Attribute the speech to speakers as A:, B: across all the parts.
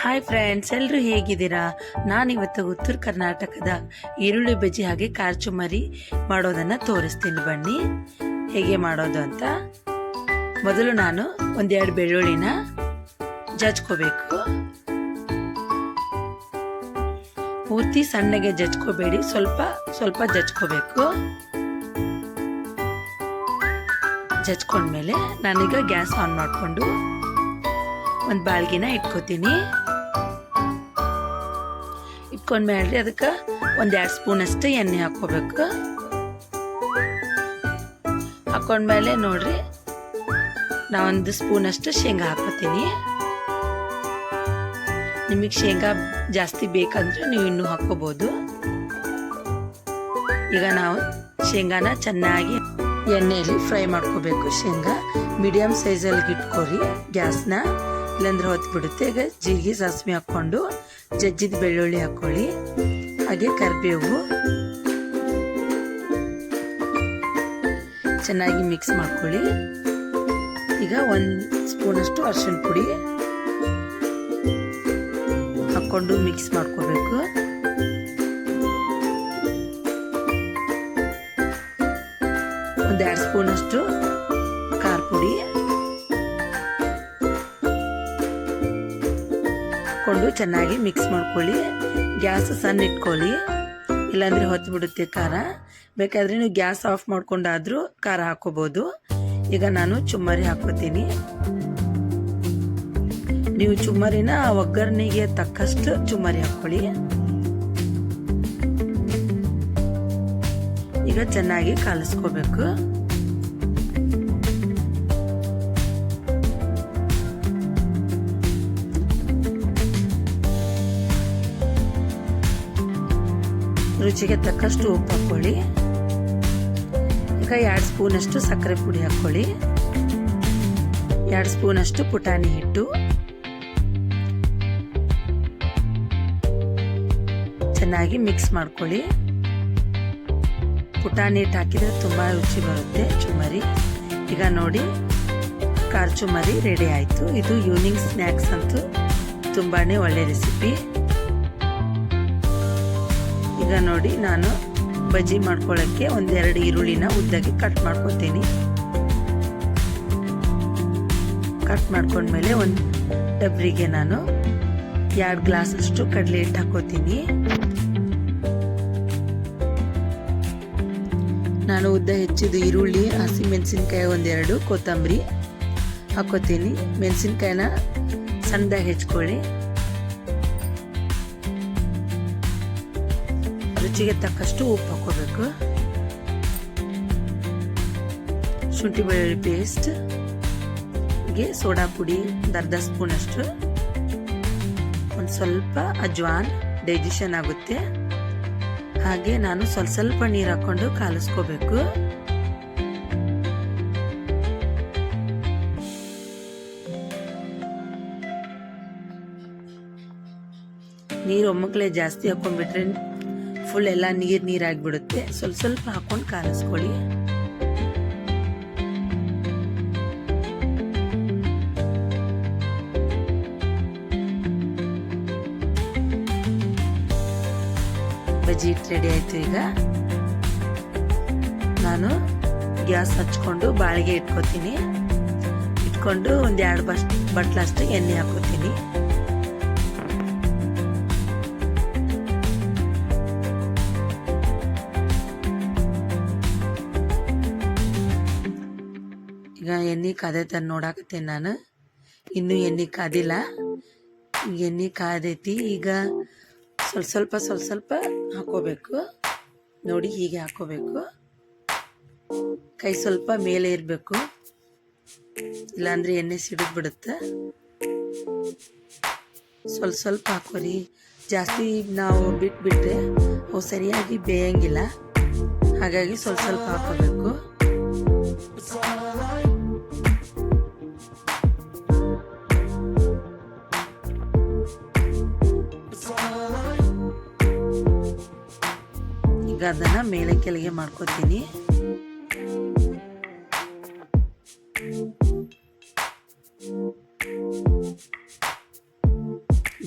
A: Hi friends ಎಲ್ಲರೂ ಹೇಗಿದ್ದೀರಾ? ನಾನಿವತ್ತು ಉತ್ತರ ಕರ್ನಾಟಕದ ಈರುಳ್ಳಿ ಬಜ್ಜಿ ಹಾಗೆ ಕಾರ್ಚು ಮರಿ ಮಾಡೋದನ್ನು ತೋರಿಸ್ತೀನಿ ಬನ್ನಿ. ಹೇಗೆ ಮಾಡೋದು ಅಂತ. ಮೊದಲು ನಾನು ಒಂದೆರಡು ಬೆಳ್ಳುಳ್ಳಿನ ಜಜ್ಕೋಬೇಕು. ಪೂರ್ತಿ ಸಣ್ಣಗೆ ಜಜ್ಕೋಬೇಡಿ, ಸ್ವಲ್ಪ ಸ್ವಲ್ಪ ಜಜ್ಕೋಬೇಕು. ಜಜ್ಕೊಂಡ್ಮೇಲೆ ನಾನೀಗ ಗ್ಯಾಸ್ ಆನ್ ಮಾಡಿಕೊಂಡು ಒಂದು ಬಾಳ್ಗಿನ ಇಟ್ಕೋತೀನಿ. ಇಟ್ಕೊಂಡ್ಮೇಲೆ ಅದಕ್ಕೆ ಒಂದು ಎರಡು ಸ್ಪೂನಷ್ಟು ಎಣ್ಣೆ ಹಾಕ್ಕೋಬೇಕು. ಹಾಕೊಂಡ್ಮೇಲೆ ನೋಡ್ರಿ, ನಾ ಒಂದು ಸ್ಪೂನಷ್ಟು ಶೇಂಗಾ ಹಾಕೋತೀನಿ ನಿಮಗೆ ಶೇಂಗಾ ಜಾಸ್ತಿ ಬೇಕಂದ್ರೆ ನೀವು ಇನ್ನೂ ಹಾಕ್ಕೋಬೋದು. ಈಗ ನಾವು ಶೇಂಗಾನ ಚೆನ್ನಾಗಿ ಎಣ್ಣೆಯಲ್ಲಿ ಫ್ರೈ ಮಾಡ್ಕೋಬೇಕು ಶೇಂಗಾ. ಮೀಡಿಯಮ್ ಸೈಜಲ್ಲಿ ಇಟ್ಕೊರಿ ಗ್ಯಾಸ್ನ. ಇಲ್ಲಾಂದ್ರೆ ಹೊತ್ತು ಬಿಡುತ್ತೆ. ಈಗ ಜೀರಿಗೆ, ಸಾಸಿವೆ ಹಾಕ್ಕೊಂಡು ಜಜ್ಜಿದ ಬೆಳ್ಳುಳ್ಳಿ ಹಾಕ್ಕೊಳ್ಳಿ ಹಾಗೆ ಕರಿಬೇವು ಚೆನ್ನಾಗಿ ಮಿಕ್ಸ್ ಮಾಡ್ಕೊಳ್ಳಿ. ಈಗ ಒಂದು ಸ್ಪೂನಷ್ಟು ಅರಿಶಿಣ ಪುಡಿ ಹಾಕ್ಕೊಂಡು ಮಿಕ್ಸ್ ಮಾಡ್ಕೋಬೇಕು. ಒಂದು ಎರಡು ಸ್ಪೂನಷ್ಟು ಖಾರ ಪುಡಿ. ಹಾಕ್ಕೊಂಡು ಚೆನ್ನಾಗಿ ಮಿಕ್ಸ್ ಮಾಡ್ಕೊಳ್ಳಿ. ಗ್ಯಾಸ್ ಸಣ್ಣ ಇಟ್ಕೊಳ್ಳಿ. ಇಲ್ಲಾಂದರೆ ಹೊತ್ತು ಬಿಡುತ್ತೆ ಖಾರ. ಬೇಕಾದರೆ ನೀವು ಗ್ಯಾಸ್ ಆಫ್ ಮಾಡ್ಕೊಂಡಾದರೂ ಖಾರ ಹಾಕೋಬೋದು ಈಗ ನಾನು ಚುಮ್ಮರಿ ಹಾಕೋತೀನಿ ನೀವು ಚುಮ್ಮರಿನ ಒಗ್ಗರಣೆಗೆ ತಕ್ಕಷ್ಟು ಚುಮ್ಮರಿ ಹಾಕ್ಕೊಳ್ಳಿ. ಈಗ ಚೆನ್ನಾಗಿ ಕಲಿಸ್ಕೋಬೇಕು. ರುಚಿಗೆ ತಕ್ಕಷ್ಟು ಉಪ್ಪು ಹಾಕ್ಕೊಳ್ಳಿ. ಈಗ ಎರಡು ಸ್ಪೂನಷ್ಟು ಸಕ್ಕರೆ ಪುಡಿ ಹಾಕ್ಕೊಳ್ಳಿ. ಎರಡು ಸ್ಪೂನಷ್ಟು ಪುಟಾಣಿ ಹಿಟ್ಟು. ಚೆನ್ನಾಗಿ ಮಿಕ್ಸ್ ಮಾಡ್ಕೊಳ್ಳಿ. ಪುಟಾಣಿ ಹಿಟ್ಟು ಹಾಕಿದರೆ ತುಂಬ ರುಚಿ ಬರುತ್ತೆ ಚುಮರಿ ಈಗ ನೋಡಿ, ಖಾರ ಚುಮರಿ ರೆಡಿ ಆಯಿತು. ಇದು ಈವ್ನಿಂಗ್ ಸ್ನ್ಯಾಕ್ಸ್ ಅಂತೂ ತುಂಬಾ ಒಳ್ಳೆ ರೆಸಿಪಿ ಈಗ ನೋಡಿ ನಾನು ಬಜ್ಜಿ ಮಾಡ್ಕೊಳ್ಳೋಕ್ಕೆ ಒಂದೆರಡು ಈರುಳ್ಳಿನ ಉದ್ದಕ್ಕೆ ಕಟ್ ಮಾಡ್ಕೊತೀನಿ. ಕಟ್ ಮಾಡ್ಕೊಂಡ್ಮೇಲೆ ಒಂದು ಡಬ್ರಿಗೆ ನಾನು ಎರಡು ಗ್ಲಾಸ್ ಅಷ್ಟು ಕಡಲೆ ಹಿಟ್ಟು ಹಾಕೋತೀನಿ ನಾನು ಉದ್ದ ಹೆಚ್ಚಿದ ಈರುಳ್ಳಿ ಹಸಿ ಮೆಣಸಿನ್ಕಾಯಿ ಒಂದೆರಡು, ಕೊತ್ತಂಬರಿ ಹಾಕೋತೀನಿ ಮೆಣಸಿನ್ಕಾಯಿನ ಸಣ್ಣದಾಗಿ ಹೆಚ್ಕೊಳ್ಳಿ. ರುಚಿಗೆ ತಕ್ಕಷ್ಟು ಉಪ್ಪು ಹಾಕೋಬೇಕು ಶುಂಠಿ ಬೆಳ್ಳುಳ್ಳಿ ಪೇಸ್ಟ್ಗೆ ಸೋಡಾ ಪುಡಿ ಅರ್ಧ ಸ್ಪೂನ್ ಅಷ್ಟು. ಒಂದು ಸ್ವಲ್ಪ ಅಜ್ವಾನ್ ಡೈಜೆಷನ್ ಆಗುತ್ತೆ. ಹಾಗೆ ನಾನು ಸ್ವಲ್ಪ ಸ್ವಲ್ಪ ನೀರು ಹಾಕೊಂಡು ಕಾಲಿಸ್ಕೋಬೇಕು. ನೀರು ಒಮ್ಮಕ್ಕಲೇ ಜಾಸ್ತಿ ಹಾಕೊಂಡ್ಬಿಟ್ರೆ ಫುಲ್ ಎಲ್ಲ ನೀರು ನೀರಾಗಿಬಿಡುತ್ತೆ. ಸ್ವಲ್ಪ ಸ್ವಲ್ಪ ಹಾಕೊಂಡು ಕಾಲಿಸ್ಕೊಳ್ಳಿ ಬಜ್ಜಿ ರೆಡಿ ಆಯಿತು ಈಗ. ನಾನು ಗ್ಯಾಸ್ ಹಚ್ಕೊಂಡು ಬಾಳಿಗೆ ಇಟ್ಕೋತೀನಿ. ಇಟ್ಕೊಂಡು ಒಂದು ಎರಡು ಬಟ್ಲಷ್ಟು ಎಣ್ಣೆ ಹಾಕೋತೀನಿ. ಈಗ ಎಣ್ಣೆ ಕಾದೈತೆ ನೋಡಾಕತ್ತೇನೆ ನಾನು. ಇನ್ನೂ ಎಣ್ಣೆ ಕಾದಿಲ್ಲ. ಎಣ್ಣೆ ಕಾದೈತಿ. ಈಗ ಸ್ವಲ್ಪ ಸ್ವಲ್ಪ ಸ್ವಲ್ಪ ಸ್ವಲ್ಪ ಹಾಕೋಬೇಕು. ನೋಡಿ ಹೀಗೆ ಹಾಕೋಬೇಕು. ಕೈ ಸ್ವಲ್ಪ ಮೇಲೆ ಇರಬೇಕು. ಇಲ್ಲಾಂದ್ರೆ ಎಣ್ಣೆ ಸಿಡಿದು ಬಿಡುತ್ತೆ. ಸ್ವಲ್ಪ ಸ್ವಲ್ಪ ಹಾಕೋರಿ. ಜಾಸ್ತಿ ನಾವು ಬಿಟ್ಬಿಟ್ರೆ ಅವು ಸರಿಯಾಗಿ ಬೇಯಂಗಿಲ್ಲ. ಹಾಗಾಗಿ ಸ್ವಲ್ಪ ಸ್ವಲ್ಪ ಹಾಕೋಬೇಕು. ಅದನ್ನ ಮೇಲೆ ಕೆಳಗೆ ಮಾಡ್ಕೋತೀನಿ.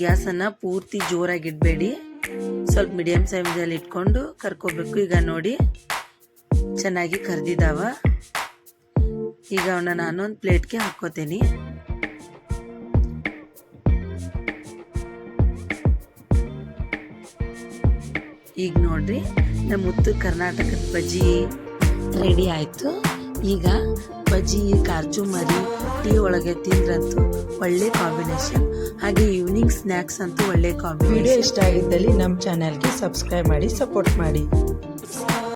A: ಗ್ಯಾಸನ್ನು ಪೂರ್ತಿ ಜೋರಾಗಿ ಇಡಬೇಡಿ ಸ್ವಲ್ಪ ಮೀಡಿಯಮ್ ಸೈಜಲ್ಲಿ ಇಟ್ಕೊಂಡು ಕರ್ಕೋಬೇಕು. ಈಗ ನೋಡಿ, ಚೆನ್ನಾಗಿ ಕರ್ದಿದ್ದಾವ ಈಗ ಅವನ್ನ ನಾನು ಒಂದು ಪ್ಲೇಟ್ಗೆ ಹಾಕೋತೀನಿ ಈಗ ನೋಡ್ರಿ ನಮ್ಮ ಉತ್ತರ ಕರ್ನಾಟಕದ ಬಜ್ಜಿ ರೆಡಿ ಆಯಿತು. ಈಗ ಬಜ್ಜಿ ಕಾಜು ಮರಿ ಟೀ ಒಳಗೆ ತಿಂದ್ರಂತೂ ಒಳ್ಳೆ ಕಾಂಬಿನೇಷನ್ ಹಾಗೆ ಈವ್ನಿಂಗ್ ಸ್ನ್ಯಾಕ್ಸ್ ಅಂತೂ ಒಳ್ಳೆ ಕಾಂಬಿನೇಷನ್ ವಿಡಿಯೋ
B: ಇಷ್ಟ ಆಗಿದ್ದಲ್ಲಿ ನಮ್ಮ ಚಾನೆಲ್ಗೆ ಸಬ್ಸ್ಕ್ರೈಬ್ ಮಾಡಿ ಸಪೋರ್ಟ್ ಮಾಡಿ.